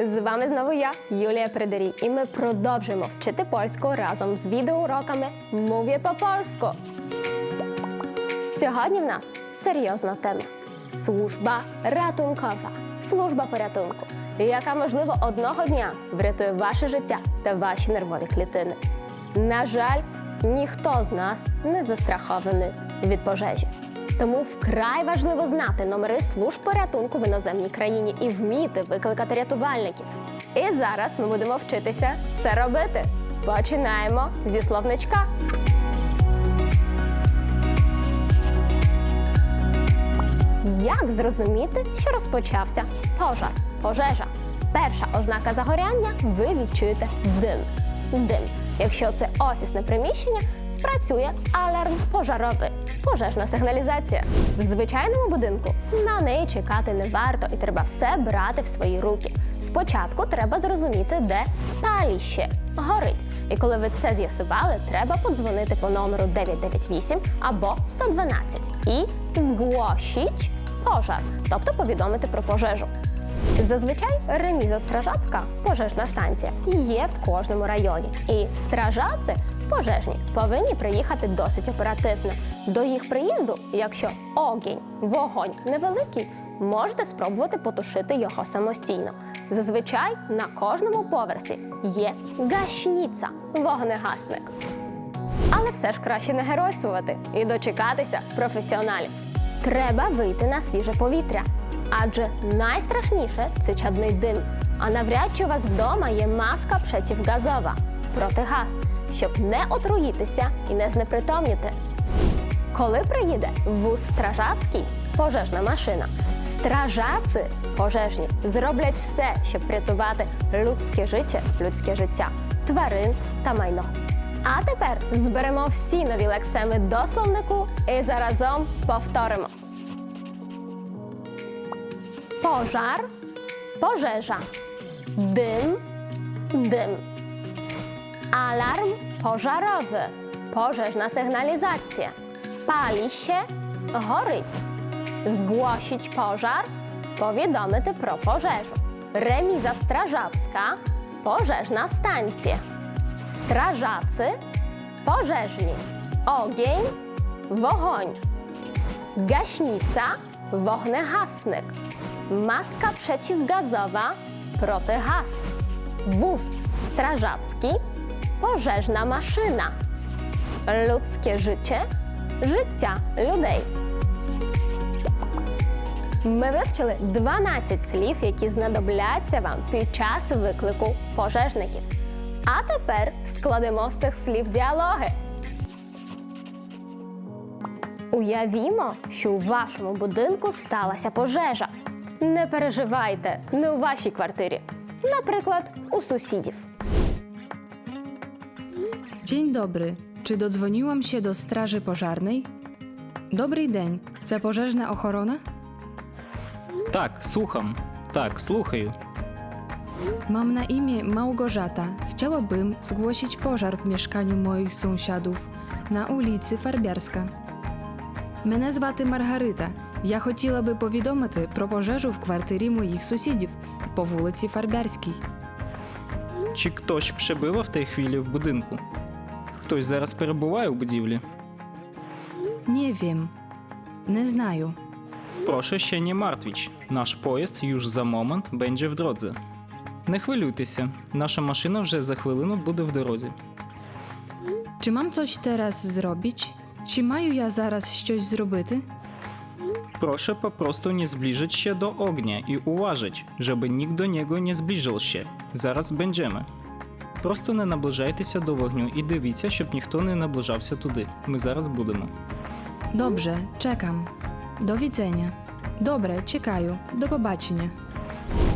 З вами знову я, Юлія Придерій, і ми продовжуємо вчити польську разом з відеоуроками Мові по польську. Сьогодні в нас серйозна тема служба ратункова, служба порятунку, яка можливо одного дня врятує ваше життя та ваші нервові клітини. На жаль, ніхто з нас не застрахований від пожежі. Тому вкрай важливо знати номери служб порятунку в іноземній країні і вміти викликати рятувальників. І зараз ми будемо вчитися це робити. Починаємо зі словничка. Як зрозуміти, що розпочався пожар, пожежа? Перша ознака загоряння ви відчуєте дим. Дим. Якщо це офісне приміщення, спрацює аларм пожаровий, пожежна сигналізація. В звичайному будинку на неї чекати не варто і треба все брати в свої руки. Спочатку треба зрозуміти, де паліще горить. І коли ви це з'ясували, треба подзвонити по номеру 998 або 112 і зглощіть пожар, тобто повідомити про пожежу. Зазвичай реміза стражацька пожежна станція є в кожному районі. І стражаці пожежні повинні приїхати досить оперативно. До їх приїзду, якщо огінь, вогонь невеликий, можете спробувати потушити його самостійно. Зазвичай на кожному поверсі є гашніця, вогнегасник. Але все ж краще не геройствувати і дочекатися професіоналів. Треба вийти на свіже повітря, адже найстрашніше це чадний дим. А навряд чи у вас вдома є маска пшетівгазова протигаз, щоб не отруїтися і не знепритомніти. Коли приїде вуз стражацький пожежна машина, стражаці пожежні зроблять все, щоб врятувати людське життя, людське життя, тварин та майно. А тепер зберемо всі нові лексеми до словнику і заразом повторимо. Пожар, пожежа, дим, dym. Alarm pożarowy. Pożarna sygnalizacja. Pali się choryć. Zgłosić pożar. Powiadomy ty pro pożarzu. Remiza strażacka. Pożarna stańcie. Strażacy. Pożeżni. Ogień. Wochoń. Gaśnica. Wochny hasnek. Maska przeciwgazowa. Protyhas. Wóz strażacki pożeżna maszyna. Ludzkie życie, життя людей. Ми вивчили 12 слів, які знадобляться вам під час виклику пожежників. А тепер складемо з цих слів діалоги. Уявімо, що у вашому будинку сталася пожежа. Не переживайте, не у вашій квартирі. Наприклад, у сусідів. Dzień dobry. Czy dodzwoniłam się do Straży Pożarnej? Добрий день. Це пожежна охорона? Так, słucham. Tak, слухаю. Mam na imię Małgorzata. Chciałabym zgłosić pożar w mieszkaniu moich sąsiadów на ulicy Farbiarska. Мене звати Маргарита. Я хотіла би повідомити про пожежу в квартирі моїх сусідів по вулиці Фарбярській. Чи хтось прибував в тій хвилі в будинку? Хтось зараз перебуває у будівлі? Nie wiem. Не знаю. Proszę się nie martwić. Nasz pojazd już za moment będzie w drodze. Не хвилюйтеся, наша машина вже за хвилину буде в дорозі. Чи мам coś teraz zrobić? Чи маю я зараз щось зробити? Po prostu nie zbliżyć się do ognia i uważać, żeby nikt do niego nie zbliżył się. Зараз będziemy. Просто не наближайтеся до вогню і дивіться, щоб ніхто не наближався туди. Ми зараз будемо. Dobrze, czekam. Do widzenia. Добре, чекаю. До побачення.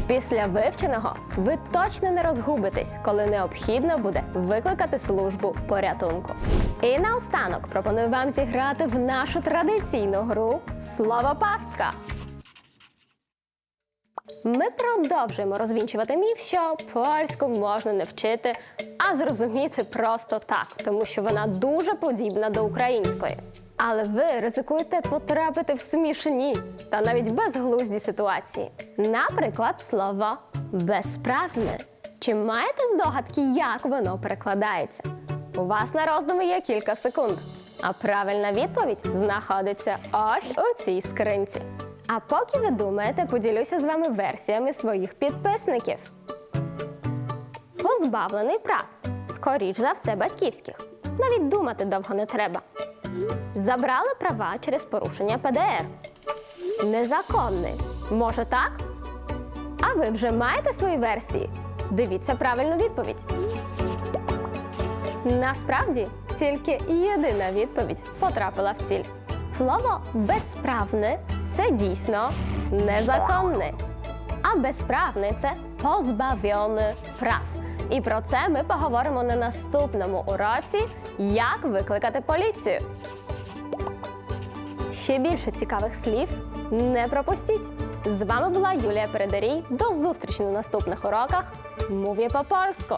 Після вивченого ви точно не розгубитесь, коли необхідно буде викликати службу порятунку. І наостанок пропоную вам зіграти в нашу традиційну гру Словопастка. Ми продовжуємо розвінчувати міф, що польську можна не вчити, а зрозуміти просто так, тому що вона дуже подібна до української. Але ви ризикуєте потрапити в смішні та навіть безглузді ситуації. Наприклад, слово безправне. Чи маєте здогадки, як воно перекладається? У вас на роздуми є кілька секунд. А правильна відповідь знаходиться ось у цій скринці. А поки ви думаєте, поділюся з вами версіями своїх підписників. Позбавлений прав, скоріш за все батьківських. Навіть думати довго не треба. Забрали права через порушення ПДР. Незаконний. Може так? А ви вже маєте свої версії? Дивіться правильну відповідь. Насправді тільки єдина відповідь потрапила в ціль. Слово безправне це дійсно незаконне. А безправне це позбавлений прав. І про це ми поговоримо на наступному уроці, як викликати поліцію. Ще більше цікавих слів не пропустіть. З вами була Юлія Передарій. До зустрічі на наступних уроках. Мові по польську!